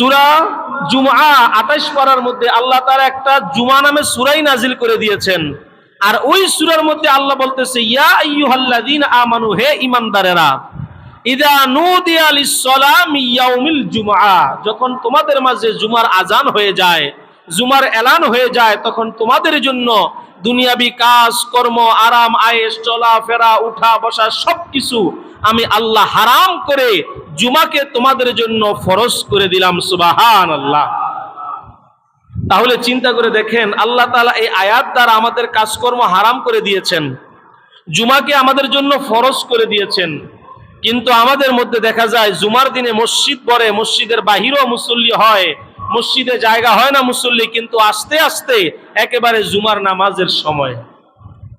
সুরা জুমা আঠাইশ পারার মধ্যে আল্লাহ তারা একটা জুমা নামে সুরাই নাজিল করে দিয়েছেন। আর ওই সুরার মধ্যে আল্লাহ বলতেছে, ইয়া আইয়ুহাল্লাযীনা আমানু, হে ঈমানদারেরা, ইদা নুদিয়া লিস-সালাম ইয়াউমিল জুমআ। যখন তোমাদের মাঝে জুমার আজান হয়ে যায়, জুমার এলান হয়ে যায়, তখন তোমাদের জন্য দুনিয়াবি কাজ, কর্ম, আরাম, আয়েশ, চলা, ফেরা, উঠা, বসা, সবকিছু আমি আল্লাহ হারাম করে জুমাকে তোমাদের জন্য ফরজ করে দিলাম সুবাহান আল্লাহ তাহলে চিন্তা করে দেখেন, আল্লাহ তাআলা এই আয়াত দ্বারা আমাদের কাজকর্ম হারাম করে দিয়েছেন, জুমাকে আমাদের জন্য ফরজ করে দিয়েছেন। কিন্তু আমাদের মধ্যে দেখা যায়, জুমার দিনে মসজিদ পরে মসজিদের বাহিরও মুসল্লি হয় মসজিদে জায়গা হয় না মুসল্লি, কিন্তু আস্তে আস্তে একেবারে জুমার নামাজের সময়।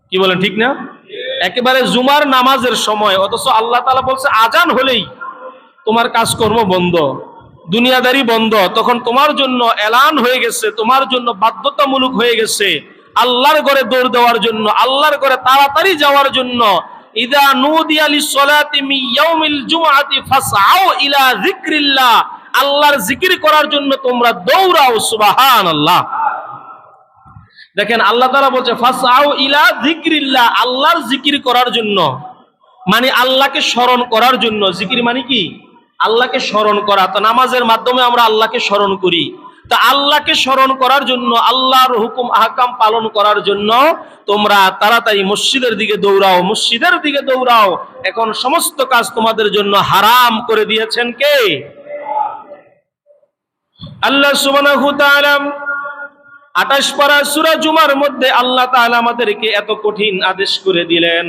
কি বলেন, ঠিক না? একেবারে জুমার নামাজের সময়, অথচ আল্লাহ তালা বলছে, আজান হলেই তোমার কাজকর্ম বন্ধ, দুনিয়াদারি বন্ধ, তখন তোমার জন্য এলান হয়ে গেছে, তোমার জন্য বাধ্যতামূলক হয়ে গেছে। আল্লাহর ঘরে দৌড় দেওয়ার জন্য, আল্লাহর ঘরে তাড়াতাড়ি যাওয়ার জন্য, ইদা নুদিয়া লিসসালাতি মি ইয়াউমিল জুমআতি ফাসআউ ইলা যিকরিল্লাহ আল্লাহর জিকির করার জন্য তোমরা দৌড়াও, সুবহানাল্লাহ। দেখেন আল্লাহ তারা বলছে, ফাসআউ ইলা যিকরিল্লাহ আল্লাহর জিকির করার জন্য মানে আল্লাহকে স্মরণ করার জন্য। জিকির মানে কি? আল্লাহকে স্মরণ করা। তো নামাজের মাধ্যমে আমরা আল্লাহকে স্মরণ করি। তা আল্লাহকে স্মরণ করার জন্য, আল্লাহর হুকুম, আহকাম পালন করার জন্য তোমরা তাড়াতাড়ি মসজিদের দিকে দৌড়াও। মসজিদের দিকে দৌড়াও। এখন সমস্ত কাজ তোমাদের জন্য হারাম করে দিয়েছেন কে? আল্লাহ সুবহানাহু তাআলা আঠাশ পারা সুরা জুমার মধ্যে আল্লাহ তাআলা আমাদেরকে এত কঠিন আদেশ করে দিলেন,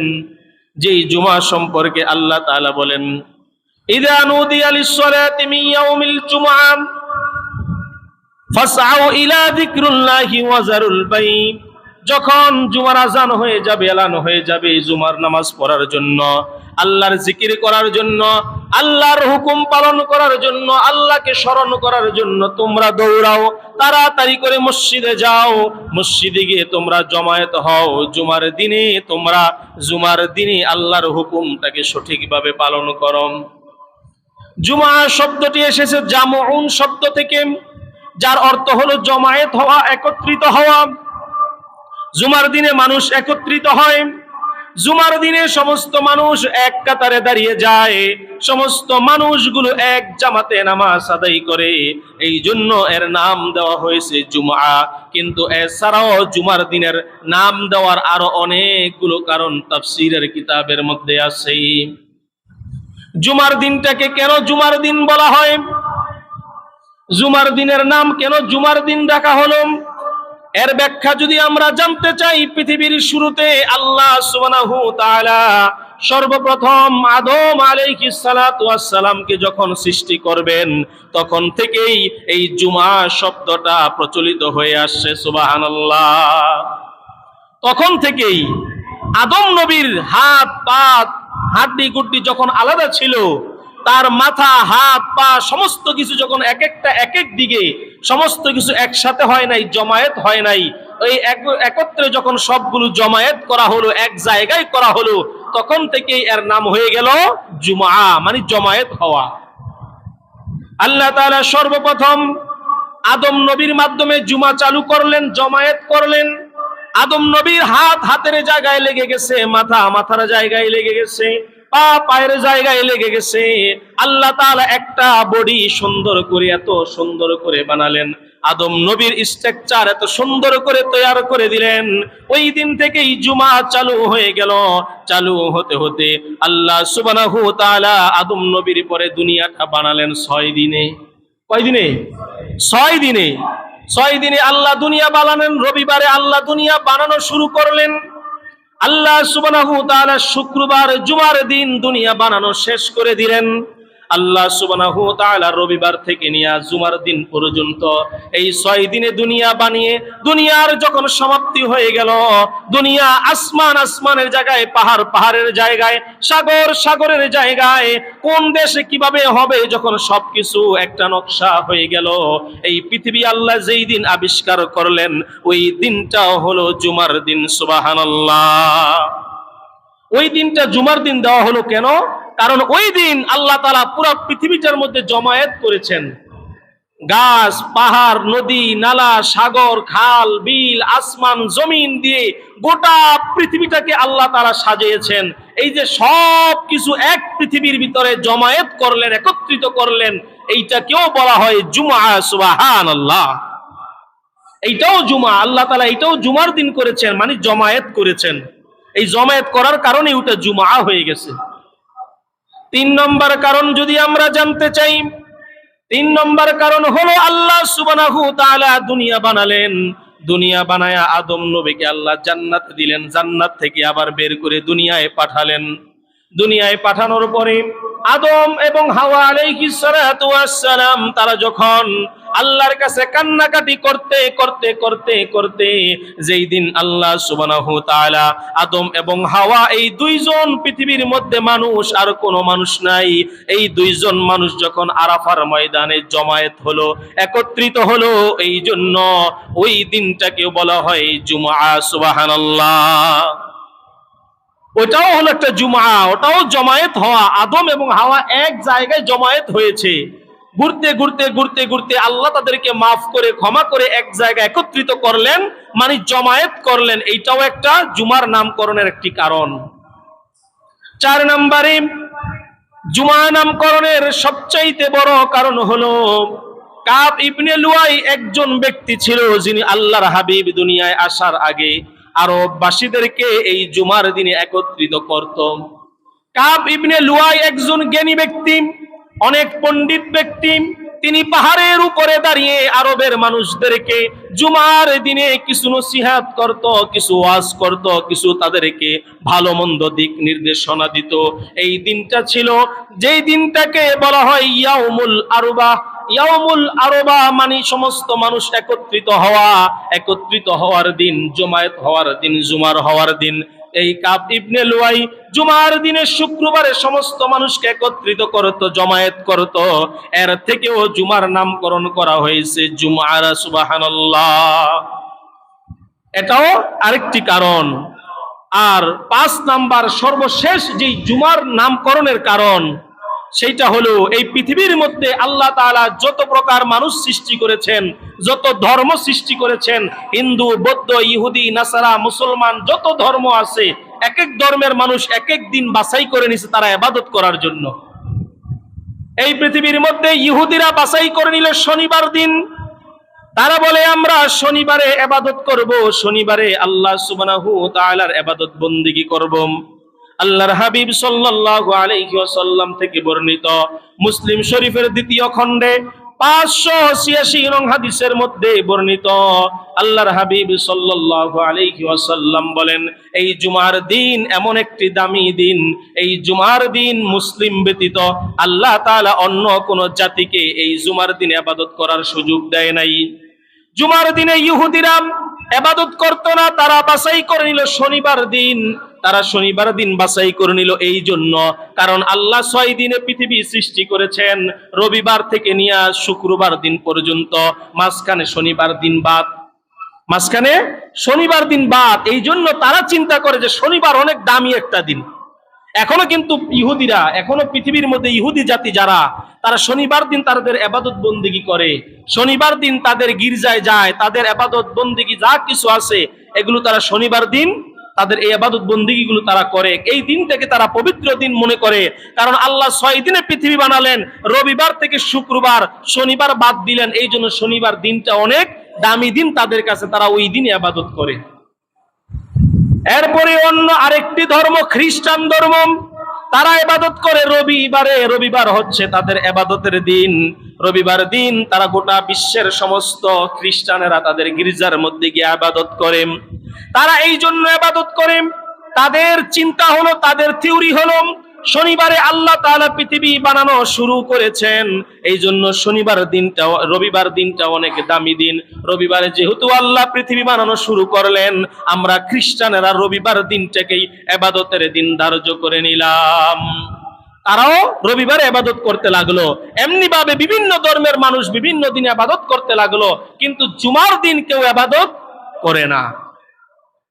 যেই জুমা সম্পর্কে আল্লাহ তাআলা বলেন, ইদা নুদিয়া লিস-সালাতি মিন ইয়াউমিল জুমআ ফাসআউ ইলা যিকরিল্লাহি ওয়া যারুল বাই যখন জুমার আজান হয়ে যাবে, এলান হয়ে যাবে জুমার নামাজ পড়ার জন্য, আল্লাহর জিকির করার জন্য আল্লাহর হুকুম পালন করার জন্য, আল্লাহকে স্মরণ করার জন্য তোমরা দৌড়াও, তাড়াতাড়ি করে মসজিদে যাও। মসজিদে গিয়ে তোমরা জমায়েত হও। জুমার দিনে তোমরা, জুমার দিনে আল্লাহর হুকুমটাকে সঠিকভাবে পালন করো। জুমা শব্দটি এসেছে জামউন শব্দ থেকে, যার অর্থ হলো জমায়েত হওয়া, একত্রিত হওয়া। জুমার দিনে মানুষ একত্রিত হয়। জুমার দিনে সমস্ত মানুষ এক কাতারে দাঁড়িয়ে যায়। সমস্ত মানুষগুলো এক জামাতে নামাজ আদায় করে। এই জন্য এর নাম দেওয়া হয়েছে জুমা। কিন্তু এছাড়াও জুমার দিনের নাম দেওয়ার আরও অনেকগুলো কারণ তাফসীরের কিতাবের মধ্যে আছে। জুমার দিনটাকে কেন জুমার দিন বলা হয়? জুমার দিনের নাম কেন জুমার দিন রাখা হলো? এর ব্যাখ্যা যদি আমরা জানতে চাই, পৃথিবীর শুরুতে আল্লাহ সুবহানাহু তাআলা সর্বপ্রথম আদম আলাইহিস সালাতু সালামকে যখন সৃষ্টি করবেন, তখন থেকেই এই জুমা শব্দটা প্রচলিত হয়ে আসছে, সুবহানাল্লাহ। তখন থেকেই আদম নবীর হাত, পা, হাড্ডি, গুড্ডি যখন আলাদা ছিল তার মাথা, হাত, পা, সমস্ত কিছু যখন এক একটা, এক এক দিকে সমস্ত কিছু একসাথে হয় নাই, জমায়েত হয় নাই ওই একত্রে যখন সবগুলো জমায়েত করা হলো, এক জায়গায় করা হলো, তখন থেকেই এর নাম হয়ে গেল জুমা মানে জমায়েত হওয়া। আল্লাহ তাআলা সর্বপ্রথম আদম নবীর মাধ্যমে জুমা চালু করলেন, জমায়েত করলেন। আদম নবীর হাত হাতের জায়গায় লেগে গেছে, মাথা মাথার জায়গায় লেগে গেছে। পা পায়ের জায়গায় লেগে গেছে। আল্লাহ তাআলা একটা বডি সুন্দর করে, এত সুন্দর করে বানালেন। আদম নবীর স্ট্রাকচার এত সুন্দর করে তৈয়ার করে দিলেন। ওই দিন থেকেই জুমা চালু হয়ে গেল। চালু হতে হতে আল্লাহ সুবহানাহু তাআলা আদম নবীর পরে দুনিয়াটা বানালেন ছয় দিনে। কয় দিনে? ছয় দিনে। ছয় দিনে আল্লাহ দুনিয়া বানালেন, রবিবারে আল্লাহ দুনিয়া বানানো শুরু করলেন। আল্লাহ সুবাহ শুক্রবার জুমার দিন দুনিয়া বানানো শেষ করে দিলেন। আল্লাহ সুবহানাহু তাআলা রবিবার থেকে নিয়ে জুমার দিন পর্যন্ত এই ছয় দিনে দুনিয়া বানিয়ে দুনিয়ার যখন সমাপ্তি হয়ে গেল, দুনিয়া আসমান আসমানের জায়গায়, পাহাড় পাহাড়ের জায়গায়, সাগর সাগরের জায়গায়, কোন দেশে কীভাবে হবে যখন সবকিছু একটা নকশা হয়ে গেল, এই পৃথিবী আল্লাহ যেই দিন আবিষ্কার করলেন, ওই দিনটাও হলো জুমার দিন, সুবহানাল্লাহ। ওই দিনটা জুমার দিন দেওয়া হলো কেন? কারণ ওই দিন আল্লাহ তালা পুরো পৃথিবীটার মধ্যে জমায়েত করেছেন। গাছ, পাহাড়, নদী, নালা, সাগর, খাল, বিল, আসমান, জমিন দিয়ে গোটা পৃথিবীটাকে আল্লাহ তারা সাজিয়েছেন। এই যে সব কিছু এক পৃথিবীর ভিতরে জমায়েত করলেন, একত্রিত করলেন, এইটাকেও বলা হয় জুমা সুবাহান আল্লাহ এইটাও জুমা আল্লাহ তালা এইটাও জুমার দিন করেছেন মানে জমায়েত করেছেন। এই জমায়েত করার কারণে ওটা জুমা হয়ে গেছে। তিন নম্বর কারণ যদি আমরা জানতে চাই, তিন নম্বর কারণ হলো আল্লাহ সুবানাহু তাআলা দুনিয়া বানালেন। দুনিয়া বানায়া আদম নবীকে আল্লাহ জান্নাত দিলেন, জান্নাত থেকে আবার বের করে দুনিয়ায় পাঠালেন। দুনিয়ায় পাঠানোর পরে আদম এবং হাওয়া আলাইহিস সালাম, তারা যখন আল্লাহর কাছে কান্নাকাটি করতে করতে করতে করতে যেই দিন আল্লাহ সুবহানাহু তাআলা আদম এবং হাওয়া এই দুইজন পৃথিবীর মধ্যে মানুষ আর কোনো মানুষ নাই। এই দুইজন মানুষ যখন আরাফার ময়দানে জমায়েত হলো, একত্রিত হলো এই জন্য ওই দিনটাকে বলা হয় জুমআ, সুবহানাল্লাহ। ওটাও হলো একটা জুমা ওটাও জমায়েত হওয়া। আদম এবং হাওয়া এক জায়গায় জমায়েত হয়েছে। ঘুরতে ঘুরতে ঘুরতে ঘুরতে আল্লাহ তাদেরকে মাফ করে, ক্ষমা করে এক জায়গায় একত্রিত করলেন মানে জমায়েত করলেন। এইটাও একটা জুমার নামকরণের একটি কারণ। চার নম্বরে জুমা নামকরণের সবচাইতে বড় কারণ হলো, কাব ইবনে লুয়াই একজন ব্যক্তি ছিল যিনি আল্লাহর হাবিব দুনিয়ায় আসার আগে আরববাসীদেরকে এই জুমার দিনে একত্রিত করত। কাব ইবনে লুয়াই একজন জ্ঞানী ব্যক্তি অনেক পণ্ডিত ব্যক্তি তিনি পাহাড়ের উপরে দাঁড়িয়ে আরবের মানুষদেরকে জুমার দিনে কিছু নসিহাত করত, কিছু ওয়াজ করত, কিছু তাদেরকে ভালো মন্দ দিক নির্দেশনা দিত। এই দিনটা ছিল, যেই দিনটাকে বলা হয় ইয়াউমুল আরবা। ইয়াউমুল আরবা মানে সমস্ত মানুষ একত্রিত হওয়া, একত্রিত হওয়ার দিন, জমায়েত হওয়ার দিন, জুমার হওয়ার দিন। এই কাব ইবনে লুয়াই জুমার দিনে শুক্রবারে সমস্ত মানুষকে একত্রিত করত, জমায়েত করত। এর থেকেও জুমার নামকরণ করা হয়েছে জুমার সুবাহান্লাহ এটাও আরেকটি কারণ। আর পাঁচ নাম্বার সর্বশেষ যে জুমার নামকরণের কারণ সেইটা হলো এই পৃথিবীর মধ্যে আল্লাহ তাআলা যত প্রকার মানুষ সৃষ্টি করেছেন, যত ধর্ম সৃষ্টি করেছেন, হিন্দু, বৌদ্ধ, ইহুদি, নাসারা, মুসলমান, যত ধর্ম আছে এক এক ধর্মের মানুষ এক এক দিন বাছাই করে নিছে তারা এবাদত করার জন্য। এই পৃথিবীর মধ্যে ইহুদিরা বাছাই করে নিল শনিবার দিন। তারা বলে, আমরা শনিবারে এবাদত করব, শনিবারে আল্লাহ সুবহানাহু ওয়া তাআলার এবাদত বন্দিগি করব। আল্লাহর হাবিব সাল্লাল্লাহু আলাইহি ওয়াসাল্লাম থেকে বর্ণিত মুসলিম শরীফের দ্বিতীয় খণ্ডে পাঁচশো ছিয়াশি নং হাদিসের মধ্যে বর্ণিত আল্লাহর হাবিব সাল্লাল্লাহু আলাইহি ওয়াসাল্লাম বলেন, এই জুমার দিন এমন একটি দামি দিন। এই জুমার দিন মুসলিম ব্যতীত আল্লাহ তাআলা অন্য কোন জাতিকে এই জুমার দিন ইবাদত করার সুযোগ দেয় নাই। জুমার দিনে ইহুদিরা এবাদত করতো না, তারা বাছাই করে নিল শনিবার দিন। তারা শনিবার দিন বাছাই করে নিল এই জন্য। কারণ আল্লাহ ছয় দিনে পৃথিবী সৃষ্টি করেছেন, রবিবার থেকে নিয়ে শুক্রবার দিন পর্যন্ত। মাঝখানে শনিবার দিন বাদ। মাঝখানে শনিবার দিন বাদ। এই জন্য তারা চিন্তা করে যে শনিবার অনেক দামি একটা দিন। এখনও কিন্তু ইহুদিরা, এখনও পৃথিবীর মধ্যে ইহুদি জাতি যারা, তারা শনিবার দিন তাদের এবাদত বন্দিগি করে। শনিবার দিন তাদের গির্জায় যায়, তাদের এবাদত বন্দিগি যা কিছু আছে, এগুলো তারা শনিবার দিন তাদের এই আবাদত বন্দিগিগুলো তারা করে। এই দিনটাকে তারা পবিত্র দিন মনে করে। কারণ আল্লাহ ছয় দিনে পৃথিবী বানালেন, রবিবার থেকে শুক্রবার, শনিবার বাদ দিলেন। এই জন্য শনিবার দিনটা অনেক দামি দিন তাদের কাছে, তারা ওই দিনে আবাদত করে। এরপরে অন্য আরেকটি ধর্ম, খ্রিস্টান ধর্ম। তারা এবাদত করে, রবিবারে, রবিবার হচ্ছে তাদের এবাদতের দিন। রবিবার দিন তারা গোটা বিশ্বের সমস্ত খ্রিস্টানেরা তাদের গির্জার মধ্যে গিয়ে আবাদত করেন তারা এই জন্য আবাদত করেন তাদের চিন্তা হলো, তাদের থিওরি হলো শনিবারে আল্লাহ তাআলা পৃথিবী বানানো শুরু করেছেন। এই জন্য শনিবার দিনটা, রবিবার দিনটা অনেক দামি দিন। রবিবারে যেহেতু আল্লাহ পৃথিবী বানানো শুরু করলেন, আমরা খ্রিস্টানেরা রবিবার দিনটাকেই এবাদতের দিন ধার্য করে নিলাম। তারাও রবিবারে আবাদত করতে লাগল। এমনি ভাবে বিভিন্ন ধর্মের মানুষ বিভিন্ন দিনে আবাদত করতে লাগল, কিন্তু জুমার দিন কেউ আবাদত করে না।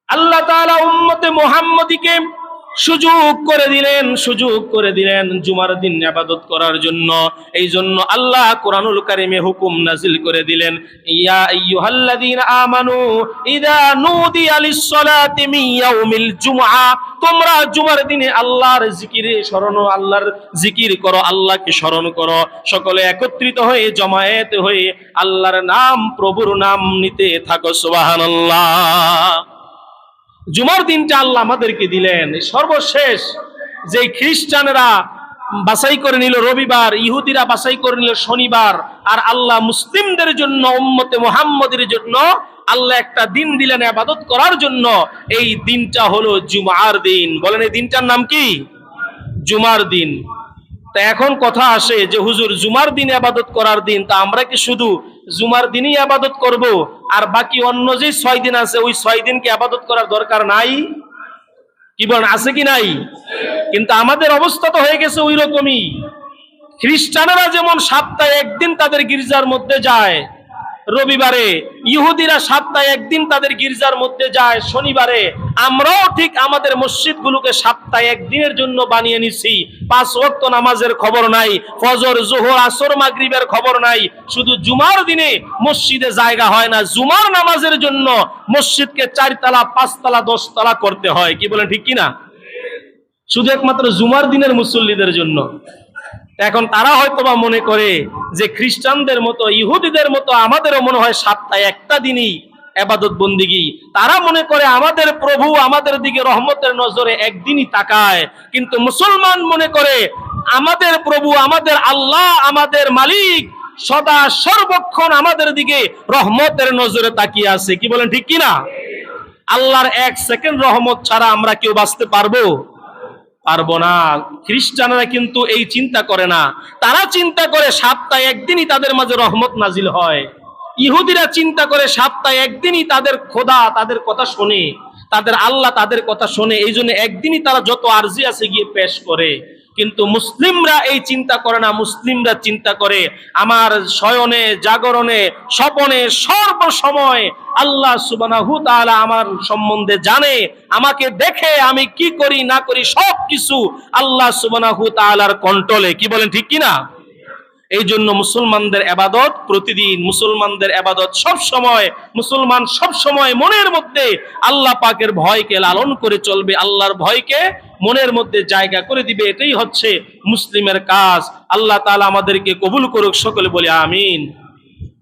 আল্লাহ তাআলা উম্মতে মুহাম্মদীকে সুযোগ করে দিলেন, সুযোগ করে দিলেন জুমার দিন আবাদত করার জন্য। এই জন্য আল্লাহ কোরআনুল কারিমে হুকুম নাজিল করে দিলেন, ইয়া আইয়ুহাল্লাযীনা আমানু ইযা নুদিয়া লিস-সালাতি মিন ইয়াউমিল জুমআ। তোমরা জুমার দিনে আল্লাহর জিকিরে স্মরণ, আল্লাহর জিকির করো, আল্লাহকে স্মরণ করো। সকলে একত্রিত হয়ে, জমায়েত হয়ে আল্লাহর নাম, প্রভুর নাম নিতে থাকো, সুবহানাল্লাহ। জুমার দিনটা আল্লাহ আমাদেরকে দিলেন। সর্বশেষ যে খ্রিস্টানরা বাছাই করে নিল রবিবার, ইহুদিরা বাছাই করে নিল শনিবার, আর আল্লাহ মুসলিমদের জন্য, উম্মতে মোহাম্মদের জন্য আল্লাহ একটা দিন দিলেন আবাদত করার জন্য। এই দিনটা হলো জুমার দিন। বলেন এই দিনটার নাম কি? জুমার দিন। তা এখন কথা আসে যে, হুজুর, জুমার দিন আবাদত করার দিন। তা আমরা কি শুধু জুমার দিনই আবাদত করব, আর বাকি অন্য যে ছয় দিন আছে, ওই ছয় দিনকে আবাদত করার দরকার নাই। কি বলেন, আছে কি নাই? কিন্তু আমাদের অবস্থা তো হয়ে গেছে ওই রকমই খ্রিস্টানেরা যেমন সপ্তাহে একদিন তাদের গির্জার মধ্যে যায় রবিবারে। ইহুদিরা সপ্তাহে একদিন তাদের গির্জার মধ্যে যায়, শনিবারে। আমরাও ঠিক আমাদের মসজিদগুলোকে সপ্তাহে একদিনের জন্য বানিয়ে নিছি। পাঁচ ওয়াক্ত নামাজের খবর নাই, ফজর, জোহর, আসর, মাগরিবের খবর নাই। শুধু জুমার দিনে মসজিদে জায়গা হয় না, জুমার নামাজের জন্য মসজিদকে চারতলা, পাঁচতলা, দশতলা করতে হয়। কি বলেন, ঠিক কিনা? শুধু একমাত্র জুমার দিনের মুসল্লিদের জন্য। এখন তারা হয়তো বা মনে করে যে খ্রিস্টানদের মতো, ইহুদিদের মতো আমাদেরও মনে হয় সপ্তাহে একটা দিনই এবাদত বন্দিগি। তারা মনে করে আমাদের প্রভু আমাদের দিকে রহমতের নজরে একদিনই তাকায়, কিন্তু মুসলমান মনে করে আমাদের প্রভু, আমাদের আল্লাহ, আমাদের মালিক সদা সর্বক্ষণ আমাদের দিকে রহমতের নজরে তাকিয়ে আছে। কি বলেন, ঠিক কিনা? আল্লাহর এক সেকেন্ড রহমত ছাড়া আমরা কেউ বাঁচতে পারব? পারব না। খ্রিস্টানরা কিন্তু এই চিন্তা করে না। তারা চিন্তা করে সপ্তাহে একদিনই তাদের মাঝে রহমত নাজিল হয়। ইহুদিরা চিন্তা করে সপ্তাহে একদিনই তাদের খোদা তাদের কথা শোনে, তাদের আল্লাহ তাদের কথা শোনে এই জন্য একদিনই তারা যত আর্জি আছে গিয়ে পেশ করে। কিন্তু মুসলিমরা এই চিন্তা করে না, মুসলিমরা চিন্তা করে আমার শয়নে, জাগরণে, স্বপনে সর্বসময় আল্লাহ সুবহানাহু তাআলা আমার সম্বন্ধে জানে, আমাকে দেখে আমি কি করি, না করি সব কিছু আল্লাহ সুবহানাহু তাআলার কন্ট্রোলে। কি বলেন, ঠিক কিনা? এই জন্য মুসলমানদের আবাদত প্রতিদিন, মুসলমানদের আবাদত সব সময় মুসলমান সব সময় মনের মধ্যে আল্লাহ পাকের ভয়কে লালন করে চলবে, আল্লাহর ভয়কে মনের মধ্যে জায়গা করে দিবে, এটাই হচ্ছে মুসলিমের কাজ। আল্লাহ তালা আমাদেরকে কবুল করুক, সকলে বলে আমিন।